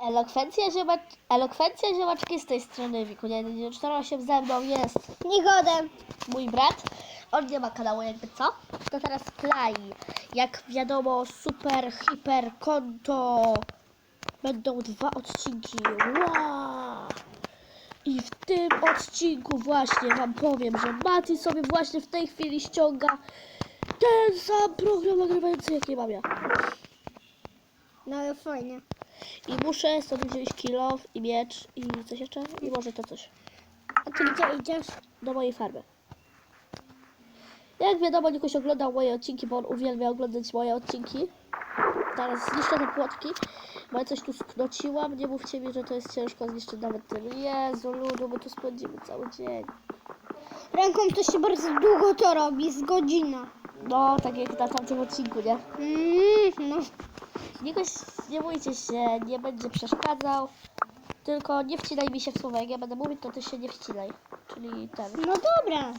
Elokwencja, ziomacz... Elokwencja ziomaczki z tej strony Wiku 148 ze mną jest Nikodem. mój brat. On nie ma kanału jakby co. To teraz Play. Jak wiadomo super, hiper, konto. Będą dwa odcinki. Wow! I w tym odcinku właśnie wam powiem, że Mati sobie właśnie w tej chwili ściąga ten sam program nagrywający jaki mam ja. No ale fajnie. I muszę sobie wziąć kilo i miecz i coś jeszcze? I może to coś. A ty gdzie idziesz? Do mojej farmy. Jak wiadomo, Nikoś oglądał moje odcinki, bo on uwielbia oglądać moje odcinki. Teraz zniszczę te płotki, bo ja coś tu sknociłam. Nie mówcie mi, że to jest ciężko zniszczyć nawet tym. Jezu, ludu, my tu spędzimy cały dzień. Ręką to się bardzo długo to robi, z godzina. No, tak jak na tamtym odcinku, nie? Mm, no. Nie bójcie się, nie będzie przeszkadzał. Tylko nie wcinaj mi się w słowa. Jak ja będę mówić, to ty się nie wcinaj. Czyli ten. No dobra.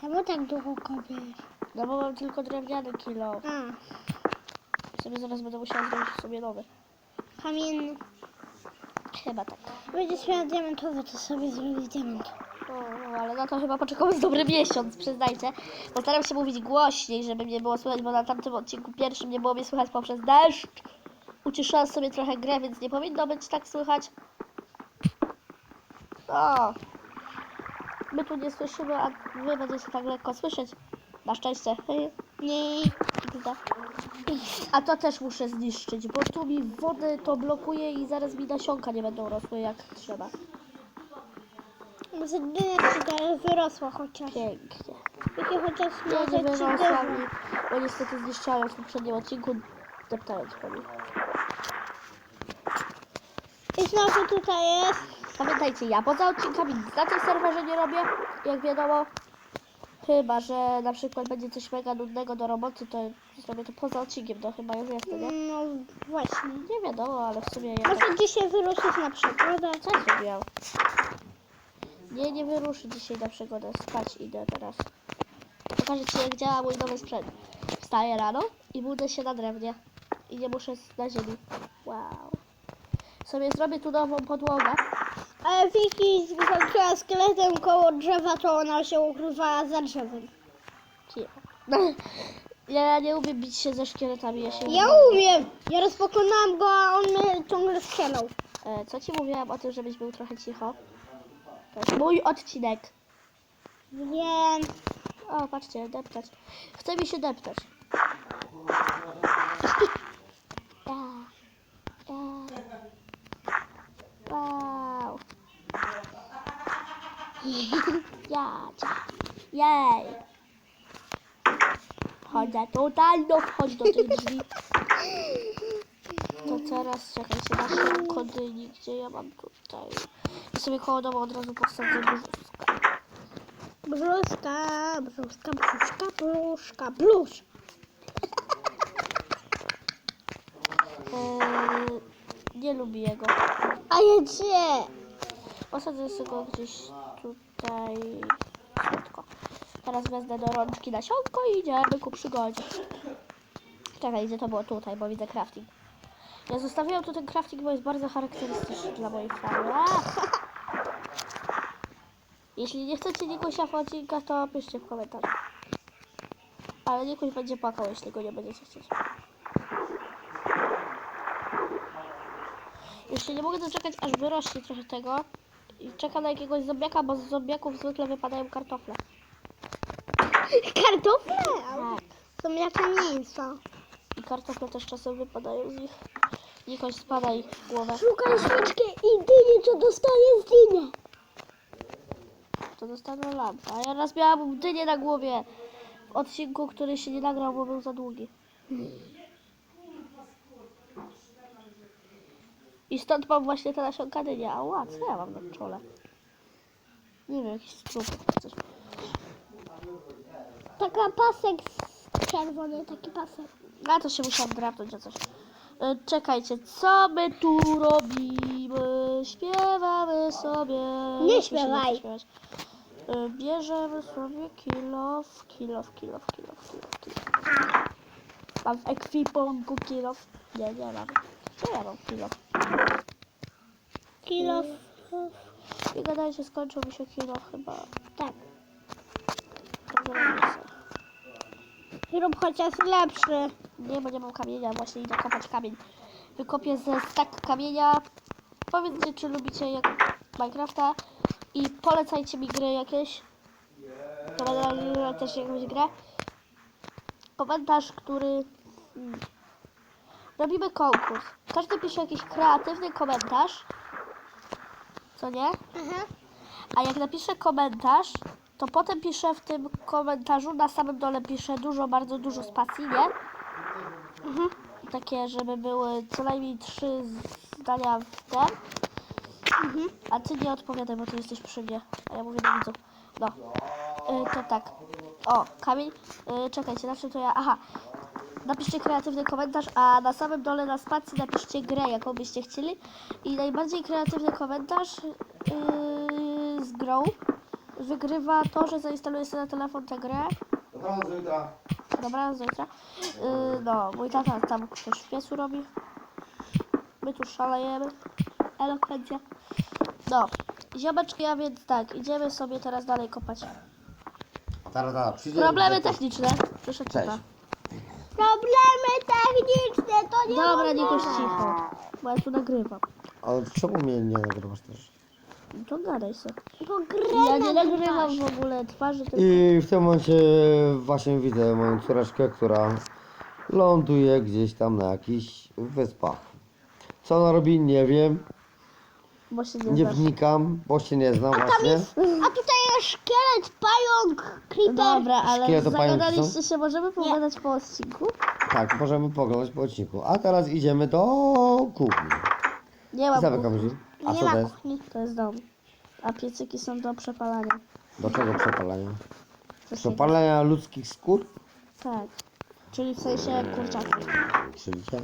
Czemu tak długo kopiesz? No bo mam tylko drewniany kilo. A, Sobie zaraz będę musiała zrobić sobie nowy. kamienny. Chyba tak. Będziesz miała diamentowy, to sobie zrobić diament. No, ale na to chyba poczekamy z dobry miesiąc, przyznajcie. Postaram się mówić głośniej, żeby mnie było słychać, bo na tamtym odcinku pierwszym nie było mnie słychać poprzez deszcz. Uciszyłam sobie trochę grę, więc nie powinno być tak słychać. No. My tu nie słyszymy, a wy będziecie tak lekko słyszeć. Na szczęście. Nie. A to też muszę zniszczyć, bo tu mi wody to blokuje i zaraz mi nasionka nie będą rosły jak trzeba. Może teraz wyrosła chociaż. Pięknie. Jakie chociaż może nie trzy wyrosła mi, bo niestety zniszczałem w poprzednim odcinku, deptając po nim. I znowu tutaj jest. Pamiętajcie, ja poza odcinkami na tym serwerze nie robię, jak wiadomo. Chyba, że na przykład będzie coś mega nudnego do roboty, to zrobię to poza odcinkiem, to chyba już jest, nie? No właśnie. Nie wiadomo, ale w sumie ja tak... Może dzisiaj wyruszyć na przygodę. Co zrobiłam? Nie, nie wyruszę dzisiaj na przygodę, spać idę teraz. Pokażę Ci jak działa mój nowy sprzęt. Wstaję rano i budzę się na drewnie. I nie muszę na ziemi. Wow. Sobie zrobię tu nową podłogę. Ale Wiki skończyła skeletem koło drzewa, to ona się ukrywała za drzewem. Ja nie umiem bić się ze szkieletami, ja się Ja umiem! Ja rozpokonałam go, a on mnie ciągle strzelał. E, Co ci mówiłam o tym, żebyś był trochę cicho? To jest mój odcinek. Wiem. O, patrzcie, deptać. Chce mi się deptać. Ja. Ja. Wow. Ja. Jej. Chodzę tutaj, no wchodź do tych drzwi. To teraz czekajcie na szybko dyni, gdzie ja mam tutaj. I sobie koło od razu posadzę brzuszka. Brzuszka, brzuszka, brzuszka, brzuszka, blusz. Eee, nie lubi jego. A jedzie! Posadzę sobie go gdzieś tutaj. Słodko. Teraz wezmę do rączki nasionko i idziemy ku przygodzie. Czekaj, gdzie to było tutaj, bo widzę crafting. Ja zostawiłam tu ten crafting, bo jest bardzo charakterystyczny dla mojej farmy. Jeśli nie chcecie Nikusia w odcinkach, to piszcie w komentarzach. Ale Nikuś będzie płakał, jeśli go nie będziecie chcieć. Jeszcze nie mogę doczekać, aż wyrośnie trochę tego. I czekam na jakiegoś zombiaka, bo z zombiaków zwykle wypadają kartofle. Kartofle! Tak. Są jak mięso. I kartofle też czasem wypadają z nich. Nikoś spadaj w głowę. Szukaj świeczkę i dynię, co dostaje z dynię. To dostanę lampę. A ja raz miałam dynię na głowie. W odcinku, który się nie nagrał, bo był za długi. I stąd mam właśnie te nasionka dynia. A ła, co ja mam na czole? Nie wiem, jakiś strupek coś. Taka pasek czerwony, taki pasek. Na to się musiałam drapnąć o coś. E, Czekajcie, co my tu robimy? Śpiewamy sobie. Nie śpiewaj. śpiewać? E, Bierzemy sobie kilof, kilof, kilof, kilof, kilof, kilof. Mam w ekwipunku kilo. Nie, nie mam. Co ja mam kilo? Kilo. I gadajcie, skończył mi się kilo chyba. Tak. Rób chociaż lepszy. Nie, bo nie mam kamienia, właśnie idę kopać kamień. Wykopię ze stak kamienia. Powiedzcie, czy lubicie jak Minecrafta i polecajcie mi gry jakieś. To będę nagrywać też jakąś grę. Komentarz, który... Hmm. Robimy konkurs. Każdy pisze jakiś kreatywny komentarz. Co nie? Aha. A jak napiszę komentarz, to potem piszę w tym komentarzu, na samym dole piszę dużo, bardzo dużo spacji, nie? Mhm. Takie, żeby były co najmniej trzy zdania w ten. Mhm. A ty nie odpowiadaj, bo ty jesteś przy mnie. A ja mówię do widzów. No. Y, to tak. O, kamień. Y, czekajcie, czym to ja... Aha. Napiszcie kreatywny komentarz, a na samym dole na spacji napiszcie grę, jaką byście chcieli. I najbardziej kreatywny komentarz yy, z grą wygrywa to, że zainstaluje sobie na telefon tę grę. Dobranoc, do jutra. Dobra, z jutra. Yy, no, mój tata tam coś w piecu robi. My tu szalejemy. Elokwencja. No, ziomeczki, a więc tak, idziemy sobie teraz dalej kopać. Tara, tara, przyjdzie. Problemy techniczne. Cześć. Problemy techniczne to nie Dobra, można. Nikoś cicho, bo ja tu nagrywam. Ale czemu mnie nie nagrywasz też? To gadaj sobie. Bo grę Ja nie nagrywam w ogóle twarzy, tylko... I w tym momencie właśnie widzę moją córeczkę, która ląduje gdzieś tam na jakichś wyspach. Co ona robi, nie wiem. Bo się nie, Nie znasz. wnikam, bo się nie znam Tam właśnie. jest, a tutaj jest szkielet, pająk, creeper. Dobra, ale Szkieletopają zagadaliście są? się, możemy pogadać po odcinku? Tak, możemy poglądać po odcinku. A teraz idziemy do kuchni. Nie ma Zamykam kuchni. drzwi. A Nie co ma to jest? kuchni. To jest dom. A piecyki są do przepalania. Do czego przepalania? To się- Przepalania ludzkich skór? Tak. Czyli w sensie kurczaków. Czyli cię?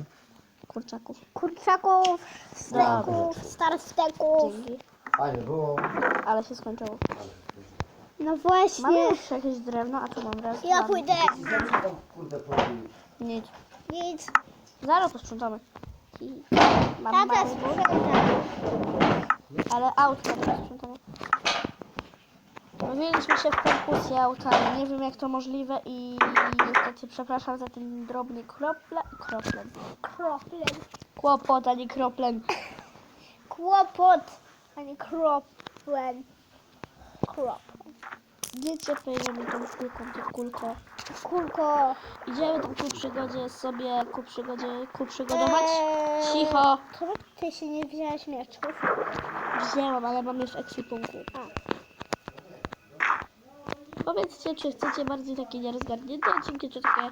Kurczaków. Kurczaków, steków, star steków. Dzięki. Fajnie było. Ale się skończyło. No Mamy właśnie. jeszcze jakieś drewno, a tu mam raz. Ja dwa, pójdę. Kurde, powiem. Nic. Nic. Zaraz posprzątamy. I Mam Tata mały sprząta. ale autko nie posprzątamy. Mówiliśmy się w konkursji autami. Nie wiem jak to możliwe i niestety przepraszam za ten drobny krople, kroplen. Kroplen. Kłopot, a nie kroplen. Kłopot, a nie kroplen. Kroplen. Wiecie, pojedziemy tą kulką, tą kulką. Kulko. Idziemy tam ku przygodzie sobie, ku przygodzie, ku przygodować. Eee, Cicho. Czemu ty się nie wzięłaś mieczków? Wzięłam, ale mam już ekwipunku. Powiedzcie, czy chcecie bardziej takie nierozgarnięte odcinki, czy takie...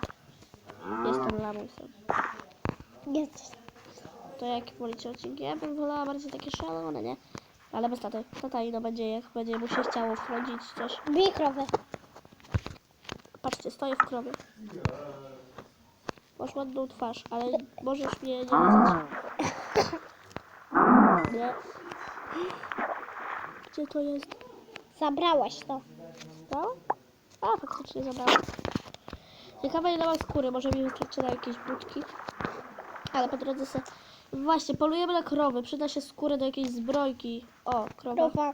Jestem lamusem. Jest. To jak wolicie odcinki? Ja bym wolała bardziej takie szalone, nie? Ale bez taty. Tata ino będzie, jak będzie mu się chciało wchodzić coś. Bij krowę. Patrzcie, stoję w krowie. Masz ładną twarz, ale możesz mnie nie lizać. Nie. Gdzie to jest? Zabrałaś to. No? A, faktycznie zabrałam. Ciekawe ile mam skóry, może mi wystarczy na jakieś budki. Ale po drodze se... Właśnie, polujemy na krowy, przyda się skórę do jakiejś zbrojki. O, krowa. Krowa.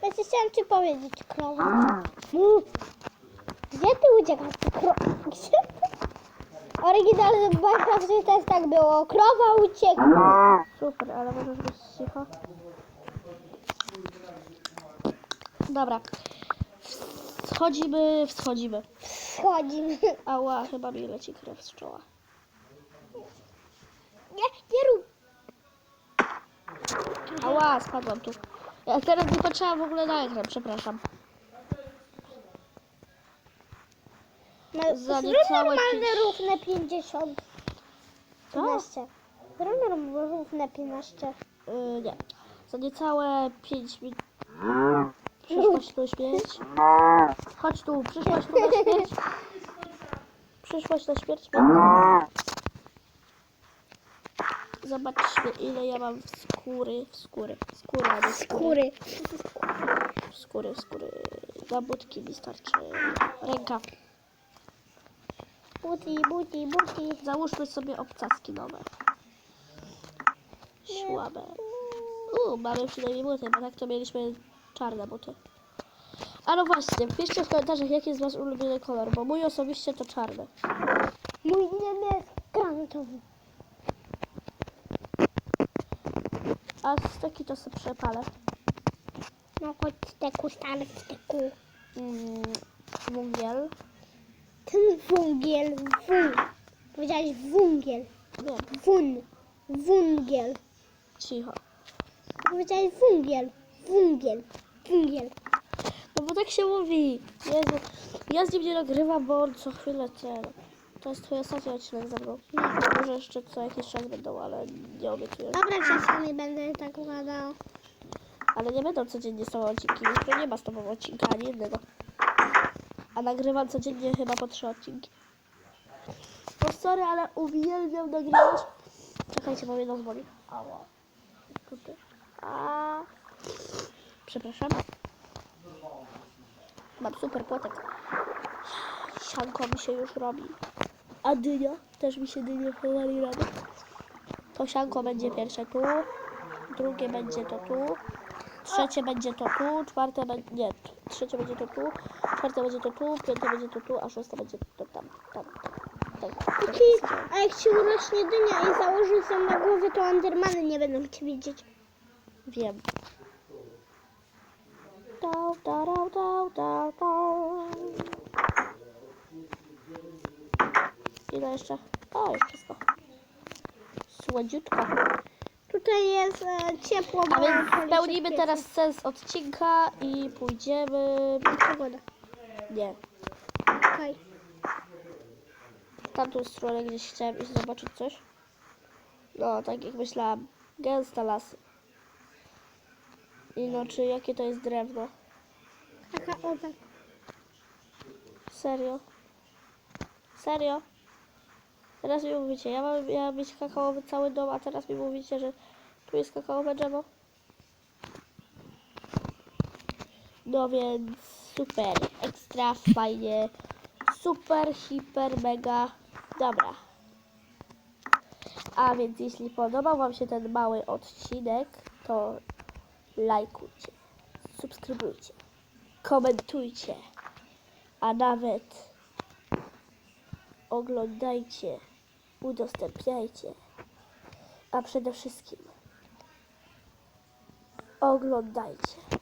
Właśnie chciałam ci powiedzieć, krowa. Mm. Gdzie ty uciekasz? Ty Kro... Gdzie ty? Oryginalny w Minecrafcie też tak było. Krowa uciekła. Super, ale możesz być cicho. Dobra. Wschodzimy, wschodzimy. Schodzimy. Ała, chyba mi leci krew z czoła. Nie, nie rób. Ała, spadłam tu. Ja teraz nie patrzyłam w ogóle na ekran, przepraszam. No, Za zrób niecałe normalne pięć- równe 50. Co? 15. Zrób normalne równe 15. Yy, nie. Za niecałe 5 minut. Przyszłaś tu śmierć. Chodź tu, przyszłaś tu na śmierć. Przyszłaś na śmierć. Zobaczmy ile ja mam w skóry, w skóry, skóry, a nie skóry. Skóry. W skóry, w skóry. Na budki mi starczy ręka. Buti, buti, buti. Załóżmy sobie obcaski nowe. Słabe. Uuu, mamy przynajmniej buty, bo tak to mieliśmy czarne buty. A no właśnie, piszcie w komentarzach, jaki jest wasz ulubiony kolor, bo mój osobiście to czarny. Mój niebieski granatowy. A taki to sobie przepalę. No chodź steku, stary steku. Mm, węgiel. Ten węgiel, wun. Powiedziałeś węgiel. Wiem, Wun. Węgiel. cicho. Powiedziałeś węgiel. Węgiel. Węgiel. No bo tak się mówi. Jezu, ja z nim nie nagrywam, bo on co chwilę ten. To jest twój ostatni odcinek ze mną. Może jeszcze co jakiś czas będą, ale nie obiecuję. Dobra, czasami będę tak gadał. Ale nie będą codziennie z tobą odcinki. Jutro nie ma z tobą odcinka ani jednego. A nagrywam codziennie chyba po trzy odcinki. No sorry, ale uwielbiam nagrywać. Czekajcie, bo mnie nos boli. Ała. Tutaj. A. Przepraszam. Mam super płotek. Sianko mi się już robi. A dynia? Też mi się dynia powoli robi. To sianko będzie pierwsze tu, drugie będzie to tu, trzecie będzie to tu, czwarte będzie, nie, trzecie będzie to tu, czwarte będzie to tu, piąte będzie to tu, a szóste będzie to tam, tam, tam. a jak ci urośnie dynia i założy się na głowie, to Endermany nie będą cię widzieć. Wiem. Ile jeszcze? O, już wszystko. Słodziutko. Tutaj jest e, ciepło, A więc spełnimy teraz sens odcinka i pójdziemy... Pogoda. Nie, Okej. w tamtą stronę gdzieś chciałem iść zobaczyć coś. No, tak jak myślałam. Gęste lasy. I no, czy jakie to jest drewno? Taka oda. Serio? Serio? Teraz mi mówicie, ja mam, ja mieć kakaowy cały dom, a teraz mi mówicie, że tu jest kakaowe drzewo? No więc super, ekstra, fajnie, super, hiper, mega, dobra. A więc jeśli podobał Wam się ten mały odcinek, to lajkujcie, subskrybujcie, komentujcie a nawet oglądajcie, udostępniajcie, a przede wszystkim oglądajcie.